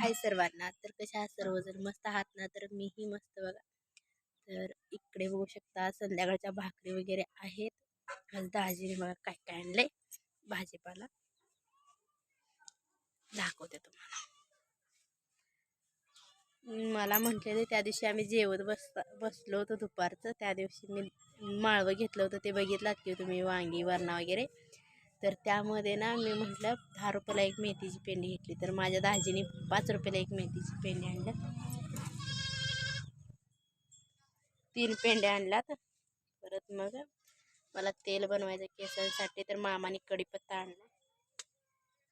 हाय सर्वांना. तर कशा आहात सर्वजण? मस्त आहात ना? तर मीही मस्त बघा. तर इकडे बघू शकता संध्याकाळच्या भाकरी वगैरे आहेत. आज दाजीने बघा काय काय आणलंय? भाजीपाला. दाखवते तुम्हाला. मला म्हटलेले त्या दिवशी आम्ही जेवत बसता बसलो होतो दुपारचं. त्या दिवशी मी माळवं घेतलं होतं. ते बघितलात की तुम्ही वांगी वरणा वगैरे. तर त्यामध्ये ना मी म्हटलं दहा रुपयाला एक मेथीची पेंडी घेतली. तर माझ्या दाजीने पाच रुपयाला एक मेथीची पेंडी आणल्यात तीन पेंड्या आणल्यात परत मग मला तेल बनवायचं केसांसाठी तर मामाने कढीपत्ता आणला.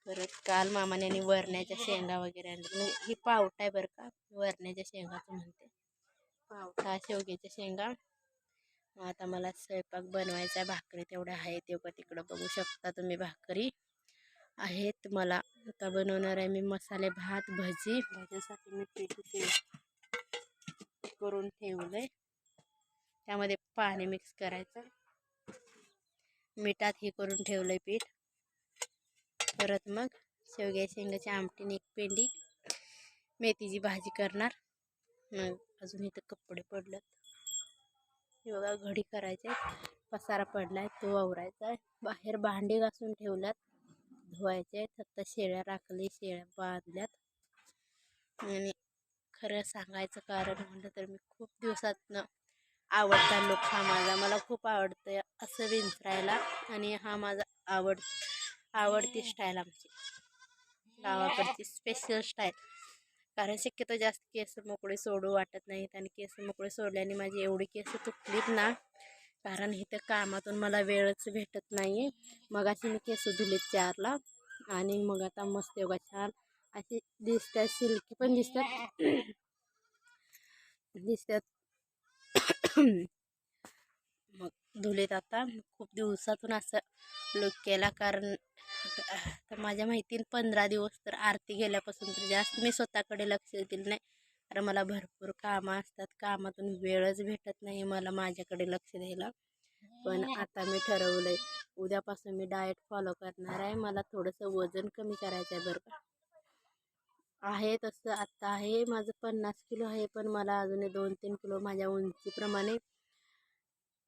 परत काल मामाने आणि वरण्याच्या शेंगा वगैरे आणल्या. म्हणजे ही पावटा आहे बरं का वरण्याच्या शेंगाचं म्हणते. पावटा शेवग्याच्या शेंगा. आता मला स्वयंपाक बनवायचा भाकरी तेवढ्या आहेत तेव्हा तिकडं बघू शकता तुम्ही भाकरी. आहेत मला. आता बनवणार आहे मी मसाले भात भजी. भाज्यासाठी मी पीठ ते करून ठेवलंय. त्यामध्ये पाणी मिक्स करायचं. मिठात हे करून ठेवलंय पीठ. परत मग शेवग्या शेंगाची आमटीने एक पेंडी. मेथीची भाजी करणार. मग अजून इथं कपडे पडलेत. हे बघा घडी करायचे पसारा पडलाय तो आवरायचा आहे. बाहेर भांडे घासून ठेवल्यात. धुवायचे आहेत. शेळ्या राखली शेळ्या बांधल्यात. आणि खरं सांगायचं कारण म्हटलं तर मी खूप दिवसातनं आवडता लोक हा माझा. मला खूप आवडतं असं विंचरायला. आणि हा माझा आवड आवडती स्टाईल आमची. गावाकडची स्पेशल स्टाईल कारण शक्यतो जास्त केस मोकळे सोडू वाटत नाहीत आणि केस मोकळे सोडल्याने माझी एवढी केस तुटलीत ना कारण इथं कामातून मला वेळच भेटत नाही आहे मगाशी मी केस धुलीत चारला आणि मग आता मस्त योगा छान अशी दिसतात सिल्की पण दिसतात दिसतात मग धुलेत आता. खूप दिवसातून असं लुक केला कारण तर माझ्या माहितीने पंधरा दिवस तर आरती गेल्यापासून तर जास्त मी स्वतःकडे लक्ष दिलं नाही. कारण मला भरपूर कामं असतात. कामातून वेळच भेटत नाही मला माझ्याकडे लक्ष द्यायला. पण आता मी ठरवलं आहे उद्यापासून मी डाएट फॉलो करणार आहे. मला थोडंसं वजन कमी करायचं आहे बरं आहे तसं. आत्ता आहे माझं पन्नास किलो आहे. पण मला अजून दोन तीन किलो माझ्या उंचीप्रमाणे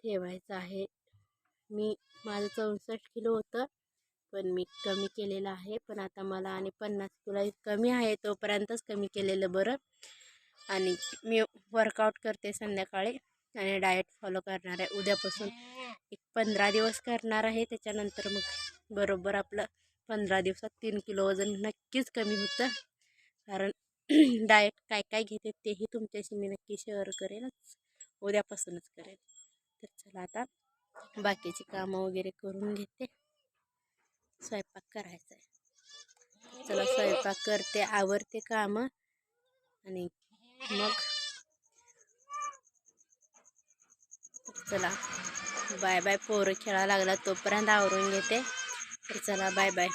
ठेवायचं आहे. मी माझं चौसष्ट किलो होतं. पण मी कमी केलेलं आहे. पण आता मला आणि पन्नास किलो कमी आहे तोपर्यंतच कमी केलेलं बरं. आणि मी वर्कआउट करते संध्याकाळी आणि डाएट फॉलो करणार आहे. उद्यापासून एक पंधरा दिवस करणार आहे. त्याच्यानंतर मग बरोबर आपलं पंधरा दिवसात तीन किलो वजन नक्कीच कमी होतं. कारण डाएट काय काय घेते तेही तुमच्याशी मी नक्की शेअर करेनच. उद्यापासूनच करेन. तर चला आता बाकीची कामं वगैरे करून घेते. स्वयंपाक करायचा आहे चला स्वयंपाक करते आवरते कामं आणि मग चला. बाय बाय पोरं खेळायला लागला तोपर्यंत आवरून घेते. तर चला बाय बाय.